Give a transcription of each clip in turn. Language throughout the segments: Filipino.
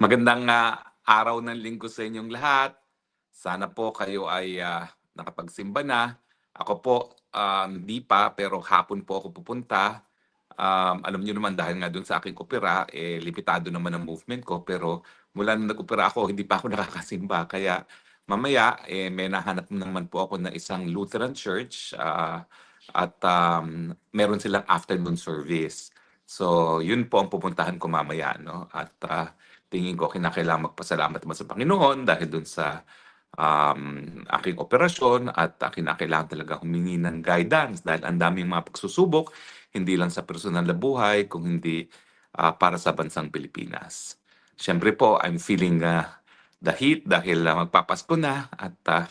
Magandang ah, araw ng linggo sa inyong lahat. Sana po kayo ay ah, nakapagsimba na. Ako po, um, di pa, pero hapon po ako pupunta. Um, alam niyo naman dahil nga doon sa aking opera, eh, limitado naman ang movement ko. Pero mula nung nag-opera ako, hindi pa ako nakakasimba. Kaya mamaya, eh, may nahanap naman po ako na isang Lutheran church ah, at um, meron silang afternoon service. So, yun po ang pupuntahan ko mamaya. No? At ah, tingin ko kinakailangan magpasalamat naman sa Panginoon dahil dun sa um, aking operasyon at uh, kinakailangan talaga humingi ng guidance dahil ang daming mga pagsusubok, hindi lang sa personal na buhay, kung hindi ah, para sa bansang Pilipinas. Siyempre po, I'm feeling ah, the heat dahil ah, magpapasko na at ah,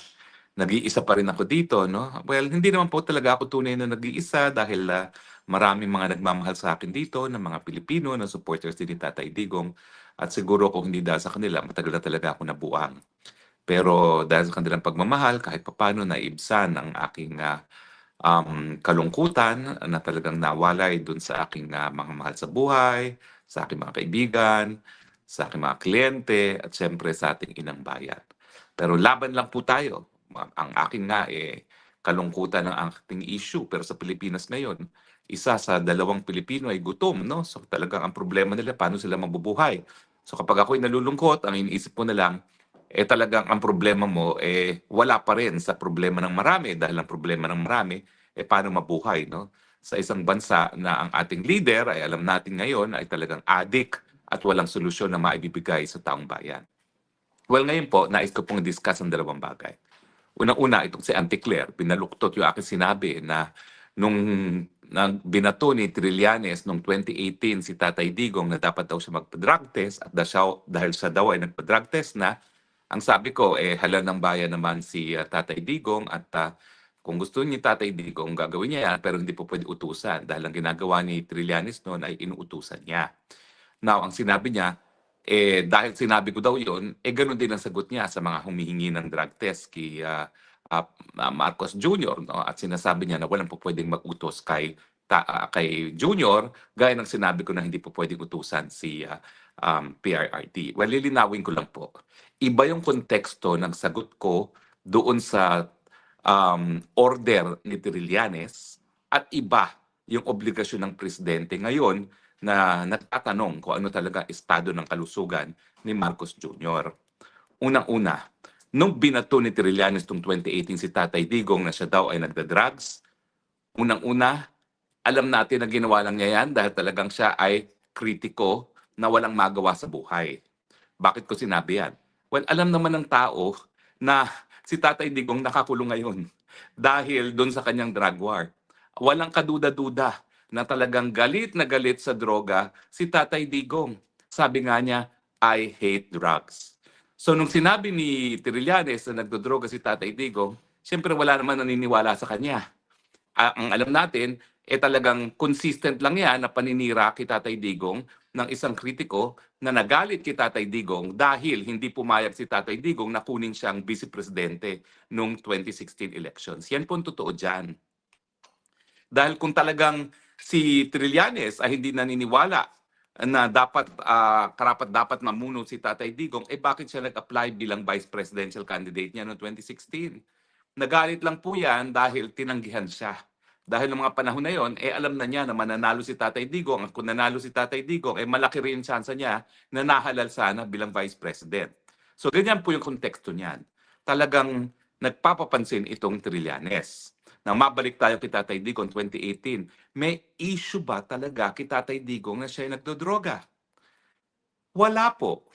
nag-iisa pa rin ako dito. No? Well, hindi naman po talaga ako tunay na nag-iisa dahil ah, maraming mga nagmamahal sa akin dito ng mga Pilipino na supporters din ni Tatay Digong. At siguro kung hindi dahil sa kanila, matagal na talaga ako nabuang. Pero dahil sa kanilang pagmamahal, kahit papano naibsan ang aking ah, um, kalungkutan na talagang nawalay dun sa aking ah, mga mahal sa buhay, sa aking mga kaibigan, sa aking mga kliyente, at siyempre sa ating inang bayan. Pero laban lang po tayo. Ang akin nga eh, kalungkutan ng ating issue. Pero sa Pilipinas ngayon, isa sa dalawang Pilipino ay gutom, no? So talagang ang problema nila, paano sila mabubuhay? So kapag ako'y nalulungkot, ang iniisip ko na lang, eh talagang ang problema mo, eh wala pa rin sa problema ng marami. Dahil ang problema ng marami, eh paano mabuhay, no? Sa isang bansa na ang ating leader, ay alam natin ngayon, ay talagang adik at walang solusyon na maibibigay sa taong bayan. Well, ngayon po, nais ko pong discuss ang dalawang bagay. Unang-una, itong si Auntie Claire, pinaluktot yung aking sinabi na nung nang binato ni Trillanes noong 2018 si Tatay Digong na dapat daw siya magpa-drug test at da siya, dahil siya daw ay nagpa-drug test na, ang sabi ko, eh, hala ng bayan naman si ah, Tatay Digong at ah, kung gusto ni Tatay Digong, gagawin niya yan, pero hindi po pwede utusan dahil ang ginagawa ni Trillanes noon ay inuutusan niya. Now, ang sinabi niya, eh, dahil sinabi ko daw yon, eh, ganun din ang sagot niya sa mga humihingi ng drug test kay ah, ah, Marcos Jr. No? At sinasabi niya na walang po pwedeng mag-utos kay, ta, ah, kay Jr. gaya ng sinabi ko na hindi po pwedeng utusan si ah, um, PRRT. Well, lilinawin ko lang po. Iba yung konteksto ng sagot ko doon sa um, order ni Trillanes at iba yung obligasyon ng presidente ngayon na nagtatanong kung ano talaga estado ng kalusugan ni Marcos Jr. Unang-una, nung binato ni Trillanes noong 2018 si Tatay Digong na siya daw ay nagda-drugs, unang-una, alam natin na ginawa lang niya yan dahil talagang siya ay kritiko na walang magawa sa buhay. Bakit ko sinabi yan? Well, alam naman ng tao na si Tatay Digong nakakulong ngayon dahil doon sa kanyang drug war. Walang kaduda-duda na talagang galit na galit sa droga si Tatay Digong. Sabi nga niya, I hate drugs. So nung sinabi ni Trillanes na nagdodroga si Tatay Digong, siyempre wala naman naniniwala sa kanya. Ah, ang alam natin, eh talagang consistent lang yan na paninira kay Tatay Digong ng isang kritiko na nagalit kay Tatay Digong dahil hindi pumayag si Tatay Digong na kunin siyang vice presidente noong 2016 elections. Yan po ang totoo dyan. Dahil kung talagang si Trillanes ay hindi naniniwala na dapat ah, karapat dapat mamuno si Tatay Digong, eh bakit siya nag-apply bilang vice presidential candidate niya noong 2016? Nagalit lang po yan dahil tinanggihan siya. Dahil ng mga panahon na yon, eh alam na niya na mananalo si Tatay Digong. At kung nanalo si Tatay Digong, eh malaki rin chance niya na nahalal sana bilang vice president. So ganyan po yung konteksto niyan. Talagang nagpapapansin itong Trillanes. Na mabalik tayo kay Tatay Digong 2018, may issue ba talaga kay Tatay Digong na siya ay nagdodroga? Wala po.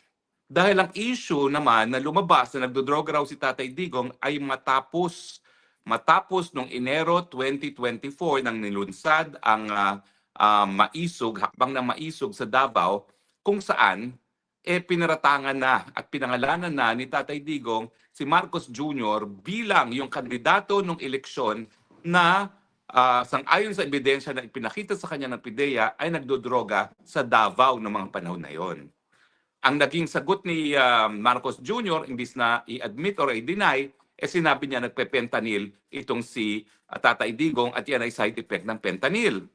Dahil ang issue naman na lumabas na nagdodroga raw si Tatay Digong ay matapos matapos nung Enero 2024 nang nilunsad ang ah, ah, maisog, hakbang na maisog sa Davao kung saan eh pinaratangan na at pinangalanan na ni Tatay Digong si Marcos Jr. bilang yung kandidato ng eleksyon na ah, sang-ayon sa ebidensya na ipinakita sa kanya ng PIDEA ay nagdodroga sa Davao ng mga panahon na yon. Ang naging sagot ni ah, Marcos Jr. imbis na i-admit or i-deny, eh sinabi niya nagpe-fentanyl itong si ah, Tatay Digong at yan ay side effect ng fentanyl.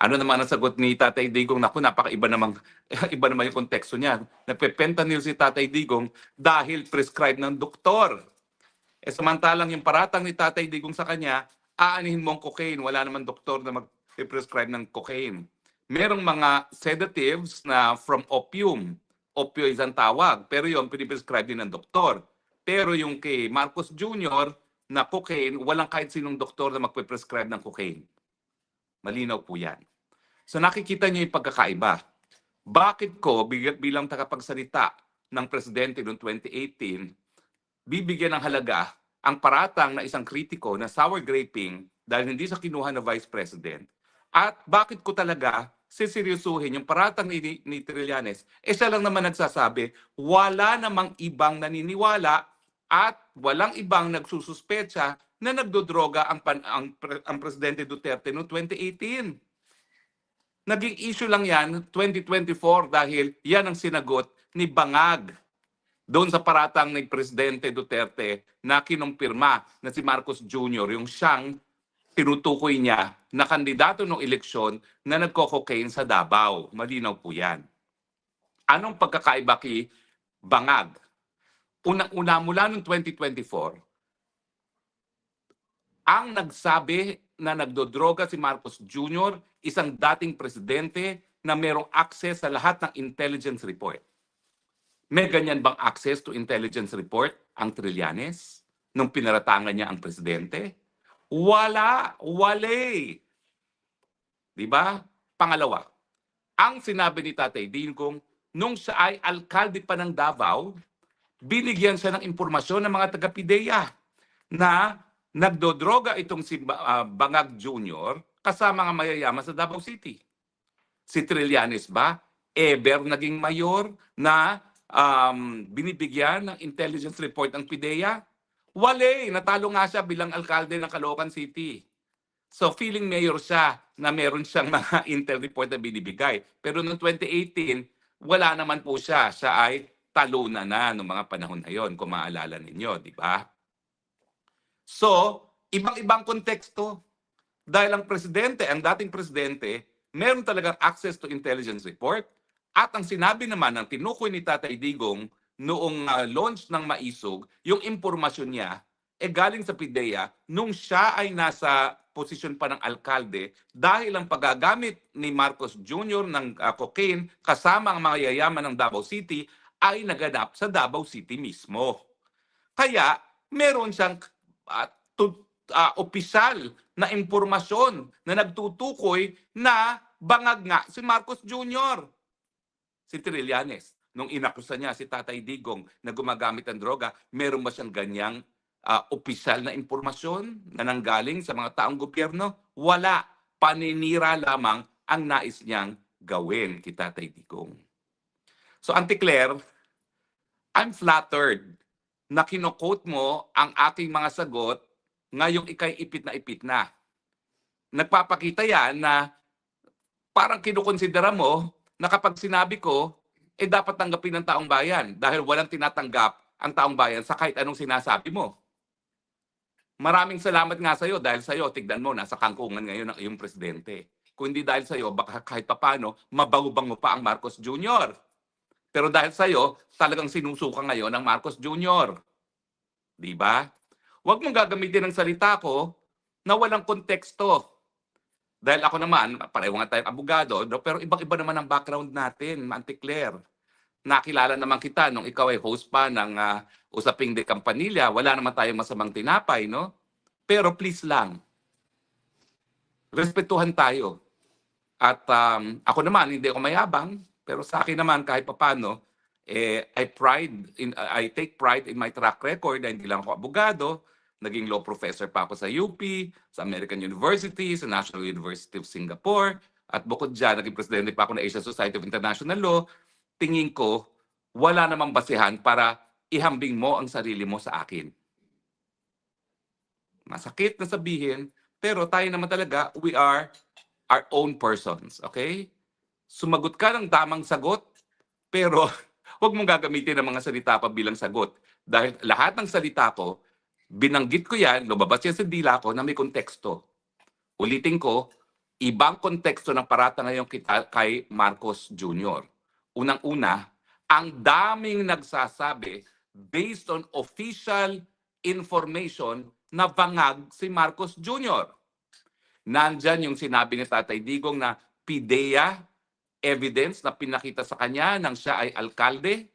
Ano naman ang sagot ni Tatay Digong? Naku, napakaiba namang, iba naman yung konteksto niya. Nagpe-fentanyl si Tatay Digong dahil prescribed ng doktor. Eh samantalang yung paratang ni Tatay Digong sa kanya, aanihin mo ang cocaine. Wala naman doktor na mag-prescribe ng cocaine. Merong mga sedatives na from opium. Opioids ang tawag. Pero yung piniprescribe din ng doktor. Pero yung kay Marcos Jr. na cocaine, walang kahit sinong doktor na magpe-prescribe ng cocaine. Malinaw po yan. So nakikita niyo yung pagkakaiba. Bakit ko bilang tagapagsalita ng presidente noong 2018, bibigyan ng halaga ang paratang na isang kritiko na sour graping dahil hindi sa kinuha na vice president? At bakit ko talaga siseryosuhin yung paratang ni, ni, Trillanes? Eh siya lang naman nagsasabi, wala namang ibang naniniwala at walang ibang nagsususpecha na nagdodroga ang, pan, ang, ang presidente Duterte noong 2018. Naging issue lang yan 2024 dahil yan ang sinagot ni Bangag doon sa paratang ni Presidente Duterte na kinumpirma na si Marcos Jr. yung siyang tinutukoy niya na kandidato ng eleksyon na nagko-cocaine sa Davao. Malinaw po yan. Anong pagkakaiba kay Bangag? Unang-una mula noong 2024, ang nagsabi na nagdodroga si Marcos Jr., isang dating presidente na merong access sa lahat ng intelligence report. May ganyan bang access to intelligence report ang Trillanes nung pinaratangan niya ang presidente? Wala, wale. Di ba? Pangalawa, ang sinabi ni Tatay Digong, nung siya ay alkalde pa ng Davao, binigyan siya ng impormasyon ng mga taga-PIDEA na nagdodroga itong si ah, Bangag Jr. kasama nga mayayaman sa Davao City. Si Trillanes ba, ever naging mayor na um, binibigyan ng intelligence report ng PIDEA? Wale, natalo nga siya bilang alkalde ng Caloocan City. So feeling mayor siya na meron siyang mga intel report na binibigay. Pero noong 2018, wala naman po siya. Siya ay talunan na noong mga panahon na yon, kung maalala ninyo, di ba? So, ibang-ibang konteksto. Dahil ang presidente, ang dating presidente, meron talagang access to intelligence report. At ang sinabi naman ng tinukoy ni Tatay Digong noong ah, launch ng Maisog, yung impormasyon niya, e galing sa PIDEA nung siya ay nasa posisyon pa ng alkalde dahil ang paggagamit ni Marcos Jr. ng ah, cocaine kasama ang mga yayaman ng Davao City ay naganap sa Davao City mismo. Kaya meron siyang uh, ah, opisyal na impormasyon na nagtutukoy na bangag nga si Marcos Jr. Si Trillanes. Nung inakusa niya si Tatay Digong na gumagamit ng droga, meron ba siyang ganyang ah, opisyal na impormasyon na nanggaling sa mga taong gobyerno? Wala. Paninira lamang ang nais niyang gawin kay Tatay Digong. So, Auntie Claire, I'm flattered na kinokote mo ang aking mga sagot ngayong ikay ipit na ipit na. Nagpapakita yan na parang kinukonsidera mo na kapag sinabi ko, eh dapat tanggapin ng taong bayan dahil walang tinatanggap ang taong bayan sa kahit anong sinasabi mo. Maraming salamat nga sa'yo dahil sa'yo, tignan mo, nasa kangkungan ngayon ang iyong presidente. Kung hindi dahil sa'yo, baka kahit papano, mabango-bango pa ang Marcos Jr. Pero dahil sa'yo, talagang sinusuka ngayon ang Marcos Jr. Di ba? Huwag mong gagamitin ang salita ko na walang konteksto. Dahil ako naman, pareho nga tayong abogado, pero ibang-iba naman ang background natin, Auntie Claire. Nakilala naman kita nung ikaw ay host pa ng ah, Usaping de Campanilla. Wala naman tayong masamang tinapay, no? Pero please lang, respetuhan tayo. At um, ako naman, hindi ako mayabang, pero sa akin naman, kahit papano, eh, I pride in I take pride in my track record na hindi lang ako abogado, naging law professor pa ako sa UP, sa American University, sa National University of Singapore, at bukod dyan, naging presidente pa ako ng Asian Society of International Law, tingin ko, wala namang basihan para ihambing mo ang sarili mo sa akin. Masakit na sabihin, pero tayo naman talaga, we are our own persons, okay? Sumagot ka ng tamang sagot, pero huwag mong gagamitin ang mga salita pa bilang sagot. Dahil lahat ng salita ko, binanggit ko yan, lumabas yan sa dila ko na may konteksto. Ulitin ko, ibang konteksto ng parata ngayon kita kay Marcos Jr. Unang-una, ang daming nagsasabi based on official information na bangag si Marcos Jr. Nandyan yung sinabi ni Tatay Digong na PIDEA evidence na pinakita sa kanya nang siya ay alkalde.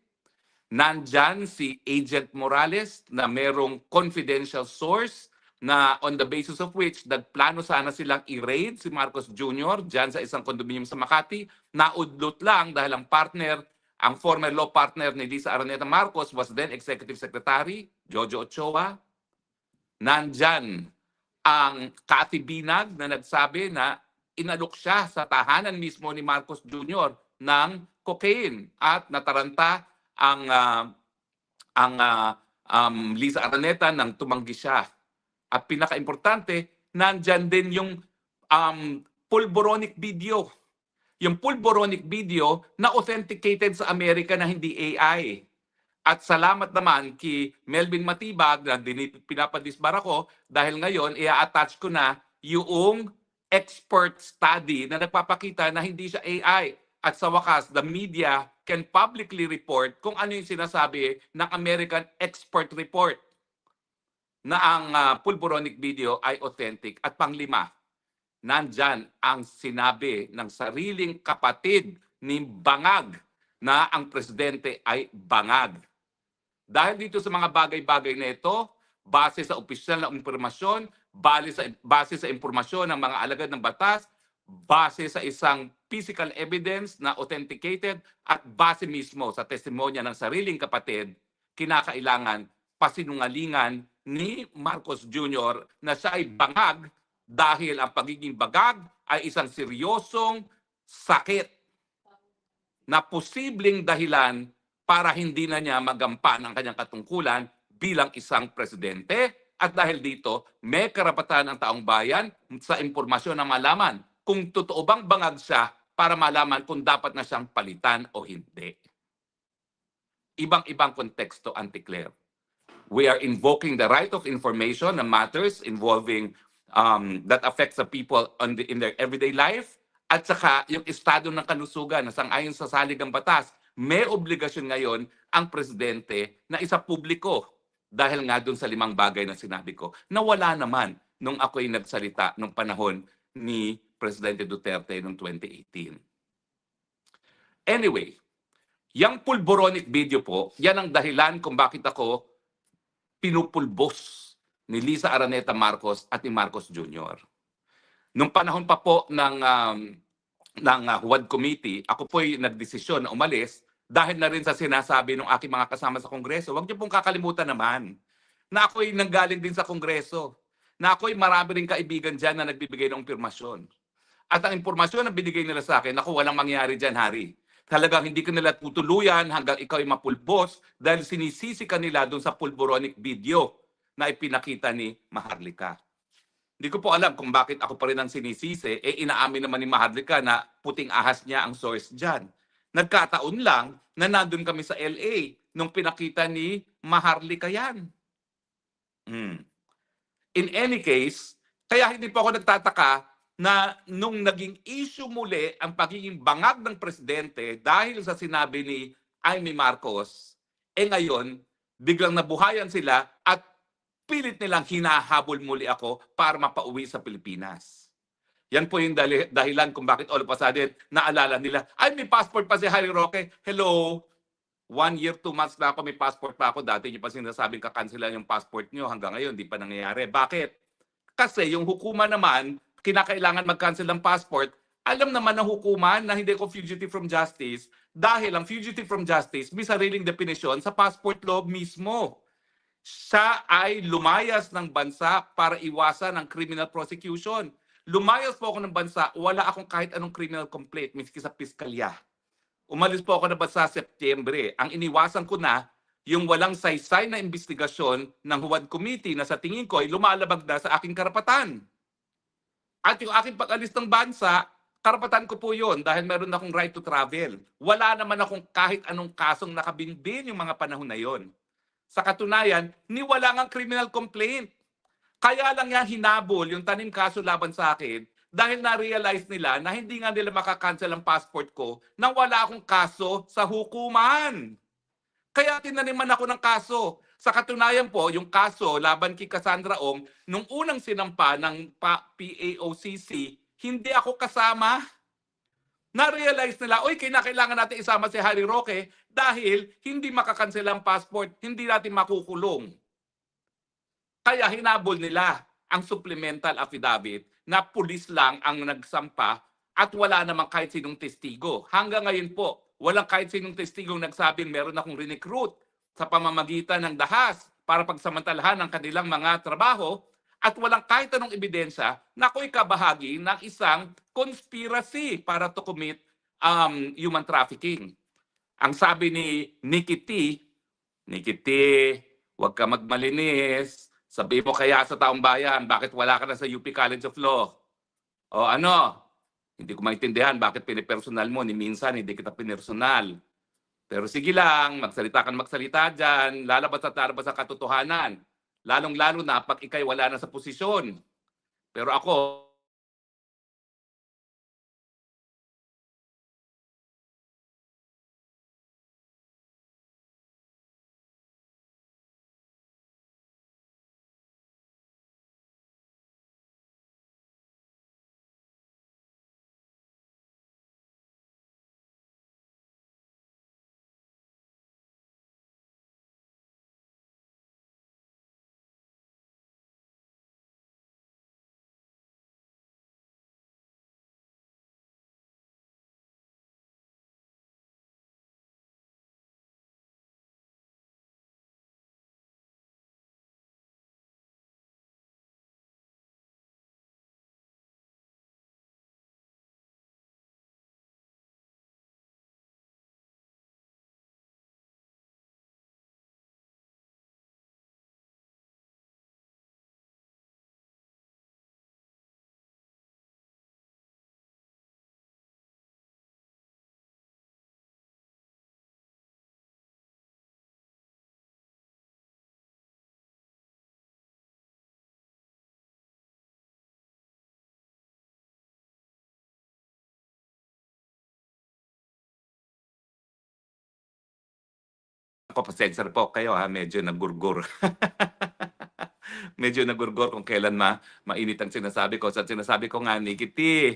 Nandyan si Agent Morales na merong confidential source na on the basis of which nagplano sana silang i-raid si Marcos Jr. dyan sa isang condominium sa Makati. Naudlot lang dahil ang partner, ang former law partner ni Lisa Araneta Marcos was then Executive Secretary, Jojo Ochoa. Nandyan ang katibinag na nagsabi na inalok siya sa tahanan mismo ni Marcos Jr. ng cocaine at nataranta ang ah, ang ah, um, Lisa Araneta nang tumanggi siya. At pinaka-importante, nandyan din yung um, pulboronic video. Yung pulboronic video na authenticated sa Amerika na hindi AI. At salamat naman kay Melvin Matibag na pinapadisbar ako dahil ngayon i-attach ko na yung expert study na nagpapakita na hindi siya AI. At sa wakas, the media can publicly report kung ano yung sinasabi ng American Expert Report na ang ah, pulboronic video ay authentic. At panglima, nandyan ang sinabi ng sariling kapatid ni Bangag na ang presidente ay bangag. Dahil dito sa mga bagay-bagay na ito, base sa opisyal na impormasyon, base sa, base sa impormasyon ng mga alagad ng batas, base sa isang physical evidence na authenticated at base mismo sa testimonya ng sariling kapatid, kinakailangan pasinungalingan ni Marcos Jr. na siya ay bangag dahil ang pagiging bagag ay isang seryosong sakit na posibleng dahilan para hindi na niya magampan ang kanyang katungkulan bilang isang presidente at dahil dito may karapatan ang taong bayan sa impormasyon na malaman kung totoo bang bangag siya para malaman kung dapat na siyang palitan o hindi. Ibang-ibang konteksto, Auntie Claire. We are invoking the right of information on matters involving um, that affects the people on the, in their everyday life at saka yung estado ng kalusugan na sangayon sa saligang batas, may obligasyon ngayon ang presidente na isa publiko dahil nga dun sa limang bagay na sinabi ko na wala naman nung ako'y nagsalita nung panahon ni Presidente Duterte noong 2018. Anyway, yung pulboronic video po, yan ang dahilan kung bakit ako pinupulbos ni Lisa Araneta Marcos at ni Marcos Jr. Nung panahon pa po ng um, ng uh, Huwad Committee, ako po'y nagdesisyon na umalis dahil na rin sa sinasabi ng aking mga kasama sa Kongreso. Huwag niyo pong kakalimutan naman na ako'y nanggaling din sa Kongreso, na ako'y marami rin kaibigan dyan na nagbibigay ng impormasyon. At ang impormasyon na binigay nila sa akin, ako walang mangyari dyan, Hari. Talagang hindi ka nila tutuluyan hanggang ikaw ay mapulbos dahil sinisisi ka nila doon sa pulboronic video na ipinakita ni Maharlika. Hindi ko po alam kung bakit ako pa rin ang sinisisi. Eh, inaamin naman ni Maharlika na puting ahas niya ang source dyan. Nagkataon lang na nandun kami sa LA nung pinakita ni Maharlika yan. Hmm. In any case, kaya hindi po ako nagtataka na nung naging issue muli ang pagiging bangag ng presidente dahil sa sinabi ni Amy Marcos, eh ngayon, biglang nabuhayan sila at pilit nilang hinahabol muli ako para mapauwi sa Pilipinas. Yan po yung dahilan kung bakit all of a sudden naalala nila, ay may passport pa si Harry Roque. Hello, one year, two months na ako, may passport pa ako. Dati niyo pa sinasabing kakansilan yung passport niyo. Hanggang ngayon, di pa nangyayari. Bakit? Kasi yung hukuma naman, kinakailangan mag-cancel ng passport, alam naman ng hukuman na hindi ko fugitive from justice dahil ang fugitive from justice may sariling definisyon sa passport law mismo. Siya ay lumayas ng bansa para iwasan ang criminal prosecution. Lumayas po ako ng bansa, wala akong kahit anong criminal complaint, miski sa piskalya. Umalis po ako ng bansa sa Setyembre. Ang iniwasan ko na yung walang saysay na investigasyon ng Huwad Committee na sa tingin ko ay lumalabag na sa aking karapatan. At yung aking pag-alis ng bansa, karapatan ko po yun dahil meron akong right to travel. Wala naman akong kahit anong kasong nakabinbin yung mga panahon na yon. Sa katunayan, ni wala nga criminal complaint. Kaya lang yan hinabol yung tanim kaso laban sa akin dahil na-realize nila na hindi nga nila makakancel ang passport ko nang wala akong kaso sa hukuman. Kaya tinaniman ako ng kaso. Sa katunayan po, yung kaso laban kay Cassandra Ong, nung unang sinampa ng pa- PAOCC, hindi ako kasama. Na-realize nila, oy, kinakailangan natin isama si Harry Roque dahil hindi makakansela ang passport, hindi natin makukulong. Kaya hinabol nila ang supplemental affidavit na pulis lang ang nagsampa at wala namang kahit sinong testigo. Hanggang ngayon po, walang kahit sinong testigong nagsabing meron akong recruit sa pamamagitan ng dahas para pagsamantalahan ang kanilang mga trabaho at walang kahit anong ebidensya na ako'y kabahagi ng isang conspiracy para to commit um, human trafficking. Ang sabi ni Nikki T, Nikki T, huwag ka magmalinis. Sabi mo kaya sa taong bayan, bakit wala ka na sa UP College of Law? O ano? Hindi ko maintindihan bakit pinipersonal mo, ni minsan hindi kita pinersonal. Pero sige lang, magsalita ka magsalita dyan, lalabas at lalabas ang katotohanan. Lalong-lalo na pag ikay wala na sa posisyon. Pero ako, Ako, pasensya po kayo ha, medyo nagurgur. medyo nagurgur kung kailan ma mainit ang sinasabi ko. Sa sinasabi ko nga, Nikiti,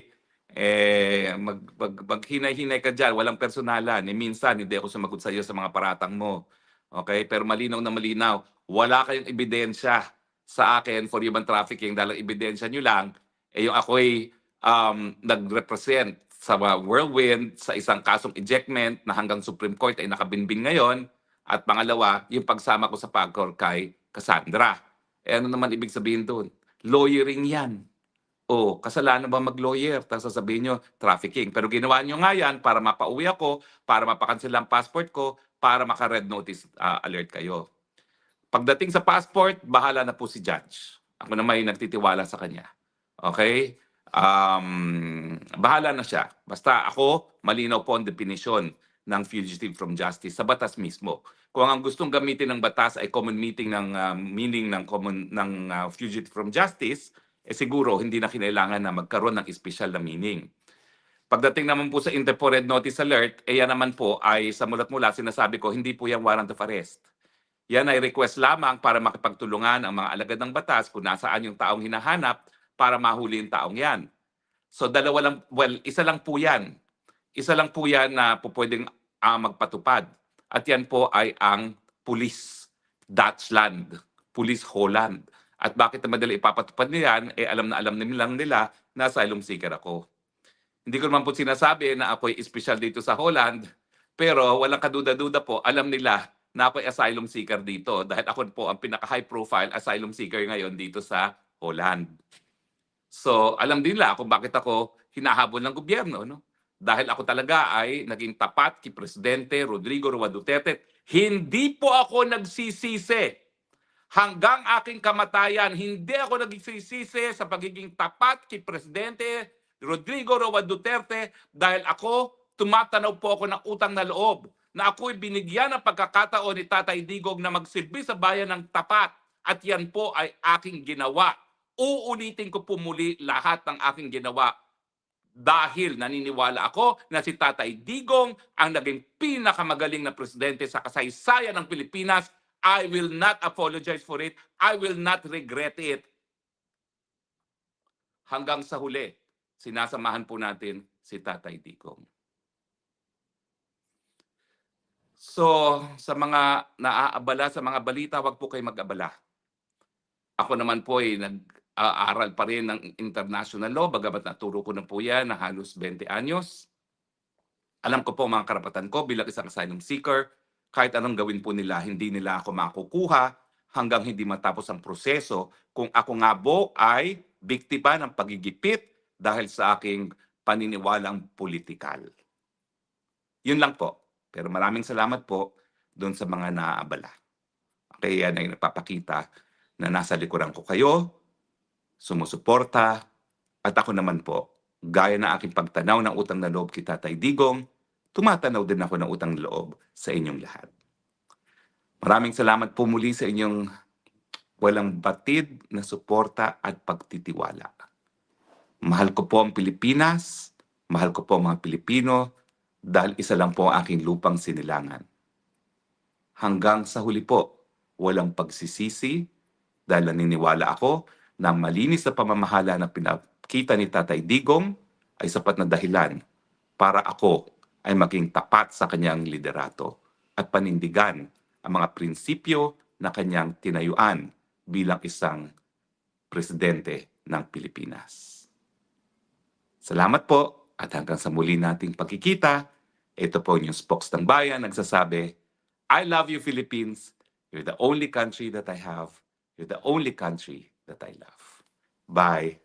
eh, mag, mag, maghinay-hinay ka dyan, walang personalan. Eh, minsan, hindi ako sumagot sa iyo sa mga paratang mo. Okay? Pero malinaw na malinaw, wala kayong ebidensya sa akin for human trafficking dahil ebidensya nyo lang, eh yung ako'y um, nag-represent sa whirlwind sa isang kasong ejectment na hanggang Supreme Court ay nakabinbin ngayon at pangalawa, yung pagsama ko sa PAGCOR kay Cassandra. Eh ano naman ibig sabihin doon? Lawyering yan. O, kasalanan ba mag-lawyer? Tapos sasabihin nyo, trafficking. Pero ginawa nyo nga yan para mapauwi ako, para mapakansel ang passport ko, para maka-red notice ah, alert kayo. Pagdating sa passport, bahala na po si judge. Ako na may nagtitiwala sa kanya. Okay? Um, bahala na siya. Basta ako, malinaw po ang definition ng fugitive from justice sa batas mismo. Kung ang gustong gamitin ng batas ay common meeting ng uh, meaning ng common ng uh, fugitive from justice, eh siguro hindi na kinailangan na magkaroon ng special na meaning. Pagdating naman po sa Interpol Red Notice Alert, eh yan naman po ay sa mulat mula sinasabi ko, hindi po yan warrant of arrest. Yan ay request lamang para makipagtulungan ang mga alagad ng batas kung nasaan yung taong hinahanap para mahuli yung taong yan. So dalawa lang, well, isa lang po yan. Isa lang po yan na po pwedeng ah, magpatupad. At yan po ay ang Police Dutchland, Police Holland. At bakit na madali ipapatupad niyan, eh alam na alam nilang nila na asylum seeker ako. Hindi ko naman po sinasabi na ako'y espesyal dito sa Holland, pero walang kaduda-duda po, alam nila na ako'y asylum seeker dito dahil ako po ang pinaka-high profile asylum seeker ngayon dito sa Holland. So, alam din nila kung bakit ako hinahabol ng gobyerno, no? Dahil ako talaga ay naging tapat kay Presidente Rodrigo Roa Duterte. Hindi po ako nagsisisi. Hanggang aking kamatayan, hindi ako nagsisisi sa pagiging tapat kay Presidente Rodrigo Roa Duterte dahil ako, tumatanaw po ako ng utang na loob na ako'y binigyan ng pagkakataon ni Tatay Digog na magsilbi sa bayan ng tapat at yan po ay aking ginawa uulitin ko po muli lahat ng aking ginawa dahil naniniwala ako na si Tatay Digong ang naging pinakamagaling na presidente sa kasaysayan ng Pilipinas. I will not apologize for it. I will not regret it. Hanggang sa huli, sinasamahan po natin si Tatay Digong. So, sa mga naaabala sa mga balita, wag po kayo mag-abala. Ako naman po ay nag-aaral pa rin ng international law, bagamat naturo ko na po yan na halos 20 anyos. Alam ko po mga karapatan ko bilang isang asylum seeker. Kahit anong gawin po nila, hindi nila ako makukuha hanggang hindi matapos ang proseso kung ako nga po ay biktima ng pagigipit dahil sa aking paniniwalang politikal. Yun lang po. Pero maraming salamat po doon sa mga naaabala. Kaya yan ay nagpapakita na nasa likuran ko kayo, sumusuporta, at ako naman po, gaya na aking pagtanaw ng utang na loob kay Tatay Digong, tumatanaw din ako ng utang na loob sa inyong lahat. Maraming salamat po muli sa inyong walang batid na suporta at pagtitiwala. Mahal ko po ang Pilipinas, mahal ko po ang mga Pilipino, dahil isa lang po ang aking lupang sinilangan. Hanggang sa huli po, walang pagsisisi dahil naniniwala ako ang malinis na pamamahala na pinakita ni Tatay Digong ay sapat na dahilan para ako ay maging tapat sa kanyang liderato at panindigan ang mga prinsipyo na kanyang tinayuan bilang isang presidente ng Pilipinas. Salamat po at hanggang sa muli nating pagkikita, ito po yung spokes ng bayan nagsasabi, I love you Philippines. You're the only country that I have. You're the only country that I love. Bye.